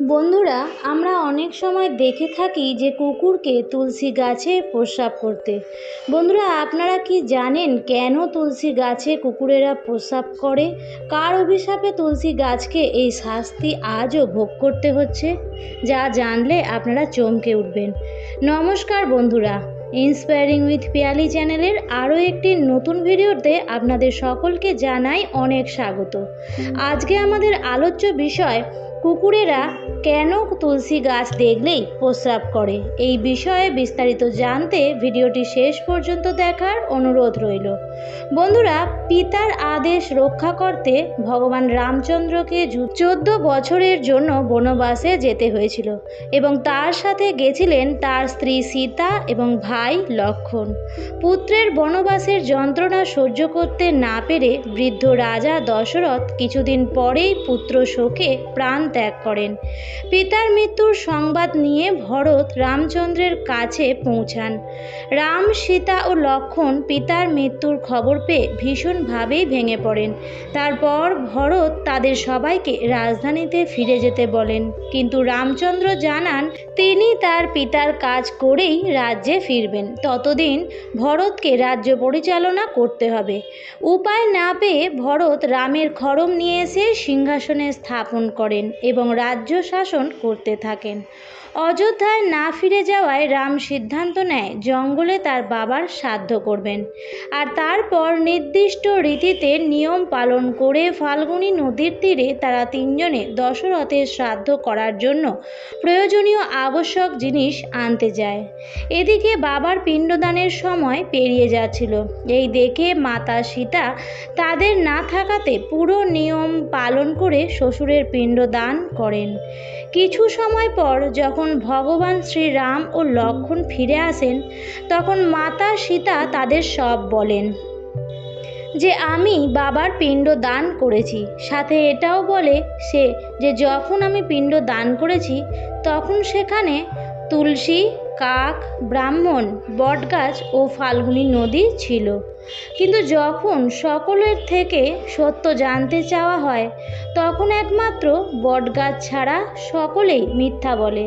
বন্ধুরা, আমরা অনেক সময় দেখে থাকি যে কুকুরকে তুলসী গাছে প্রস্রাব করতে। বন্ধুরা, আপনারা কি জানেন কেন তুলসী গাছে কুকুরেরা প্রস্রাব করে? কার অভিশাপে তুলসী গাছকে এই শাস্তি আজও ভোগ করতে হচ্ছে? যা জানলে আপনারা চমকে উঠবেন। নমস্কার বন্ধুরা ইন্সপায়ারিং উইথ পিয়ালি চ্যানেলের আরও একটি নতুন ভিডিওতে আপনাদের সকলকে জানাই অনেক স্বাগত। আজকে আমাদের আলোচ্য বিষয়, কুকুরেরা কেন তুলসী গাছ দেখলেই প্রস্রাব করে? এই বিষয়ে বিস্তারিত জানতে ভিডিওটি শেষ পর্যন্ত দেখার অনুরোধ রইল। বন্ধুরা, পিতার আদেশ রক্ষা করতে ভগবান রামচন্দ্রকে চোদ্দ বছরের জন্য বনবাসে যেতে হয়েছিল এবং তার সাথে গেছিলেন তার স্ত্রী সীতা এবং ভাই লক্ষণ। পুত্রের বনবাসের যন্ত্রণা সহ্য করতে না পেরে বৃদ্ধ রাজা দশরথ কিছুদিন পরেই পুত্র শোকে প্রাণ ত্যাগ করেন। পিতার মৃত্যুর সংবাদ নিয়ে ভরত রামচন্দ্রের কাছে পৌঁছান। রাম, সীতা ও লক্ষণ পিতার মৃত্যুর খবর পেয়ে ভীষণভাবেই ভেঙে পড়েন। তারপর ভরত তাদের সবাইকে রাজধানীতে ফিরে যেতে বলেন। কিন্তু রামচন্দ্র জানান, তিনি তার পিতার কাজ করেই রাজ্যে ফিরবেন। ততদিন ভরতকে রাজ্য পরিচালনা করতে হবে। উপায় না পেয়ে ভরত রামের খড়ম নিয়ে এসে সিংহাসনে স্থাপন করেন এবং রাজ্য শাসন করতে থাকেন। অযোধ্যায় না ফিরে যাওয়ায় রাম সিদ্ধান্ত নেয় জঙ্গলে তার বাবার শ্রাদ্ধ করবেন। আর তারপর নির্দিষ্ট রীতিতে নিয়ম পালন করে ফাল্গুনী নদীর তীরে তারা তিনজনে দশরথের শ্রাদ্ধ করার জন্য প্রয়োজনীয় আবশ্যক জিনিস আনতে যায়। এদিকে বাবার পিণ্ডদানের সময় পেরিয়ে যাচ্ছিল। এই দেখে মাতা সীতা তাদের না থাকাতে পুরো নিয়ম পালন করে শ্বশুরের পিণ্ডদান করেন। কিছু সময় পর যখন ভগবান শ্রীরাম ও লক্ষণ ফিরে আসেন, তখন মাতা সীতা তাদের সব বলেন, যে আমি বাবার পিণ্ড দান করেছি, সাথে এটাও বলে সে যে যখন আমি পিণ্ড দান করেছি, তখন সেখানে তুলসী কাক, ব্রাহ্মণ, বটগাছ ও ফাল্গুনী নদী ছিল। কিন্তু যখন সকলের থেকে সত্য জানতে চাওয়া হয়, তখন একমাত্র বটগাছ ছাড়া সকলেই মিথ্যা বলে।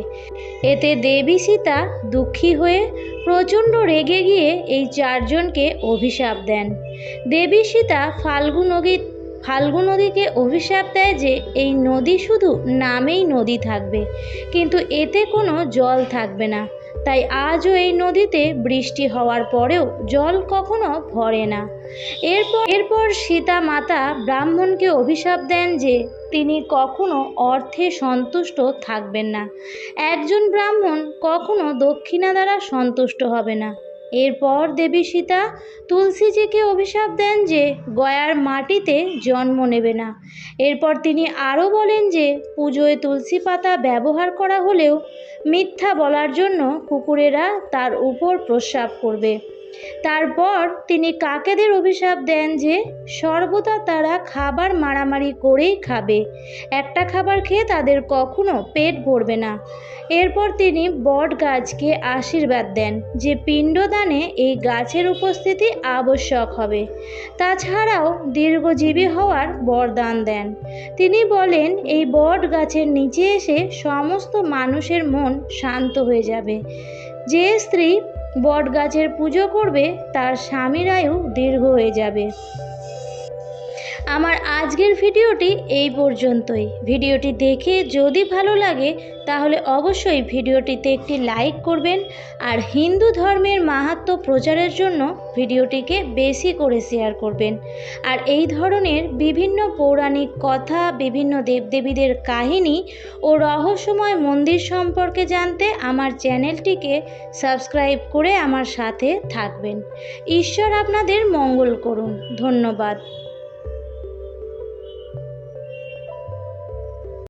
এতে দেবী সীতা দুঃখী হয়ে প্রচণ্ড রেগে গিয়ে এই চারজনকে অভিশাপ দেন। দেবী সীতা ফাল্গু নদী, ফাল্গু নদীকে অভিশাপ দেয় যে এই নদী শুধু নামেই নদী থাকবে, কিন্তু এতে কোনো জল থাকবে না। তাই আজও এই নদীতে বৃষ্টি হওয়ার পরেও জল কখনো ভরে না। এরপর এরপর সীতা মাতা ব্রাহ্মণকে অভিশাপ দেন যে তিনি কখনো অর্থে সন্তুষ্ট থাকবেন না। একজন ব্রাহ্মণ কখনো দক্ষিণা দ্বারা সন্তুষ্ট হবে না। এরপর দেবী সীতা তুলসীজিকে অভিশাপ দেন যে গয়ার মাটিতে জন্ম নেবে না। এরপর তিনি আরও বলেন যে পুজোয় তুলসী পাতা ব্যবহার করা হলেও মিথ্যা বলার জন্য কুকুরেরা তার উপর প্রস্রাব করবে। তারপর তিনি কাকেদের অভিশাপ দেন যে সর্বদা তারা খাবার মারামারি করেই খাবে। একটা খাবার খেয়ে তাদের কখনো পেট ভরবে না। এরপর তিনি বট গাছকে আশীর্বাদ দেন যে পিণ্ডদানে এই গাছের উপস্থিতি আবশ্যক হবে। তাছাড়াও দীর্ঘজীবী হওয়ার বরদান দেন। তিনি বলেন, এই বট গাছের নিচে এসে সমস্ত মানুষের মন শান্ত হয়ে যাবে। যে স্ত্রী বট গাছের পুজো করবে তার স্বামীর আয়ু দীর্ঘ হয়ে যাবে। আমার আজকের ভিডিওটি এই পর্যন্তই। ভিডিওটি দেখে যদি ভালো লাগে, তাহলে অবশ্যই ভিডিওটিতে একটি লাইক করবেন আর হিন্দু ধর্মের মাহাত্ম প্রচারের জন্য ভিডিওটিকে বেশি করে শেয়ার করবেন। আর এই ধরনের বিভিন্ন পৌরাণিক কথা, বিভিন্ন দেবদেবীদের কাহিনী ও রহস্যময় মন্দির সম্পর্কে জানতে আমার চ্যানেলটিকে সাবস্ক্রাইব করে আমার সাথে থাকবেন। ঈশ্বর আপনাদের মঙ্গল করুন। ধন্যবাদ।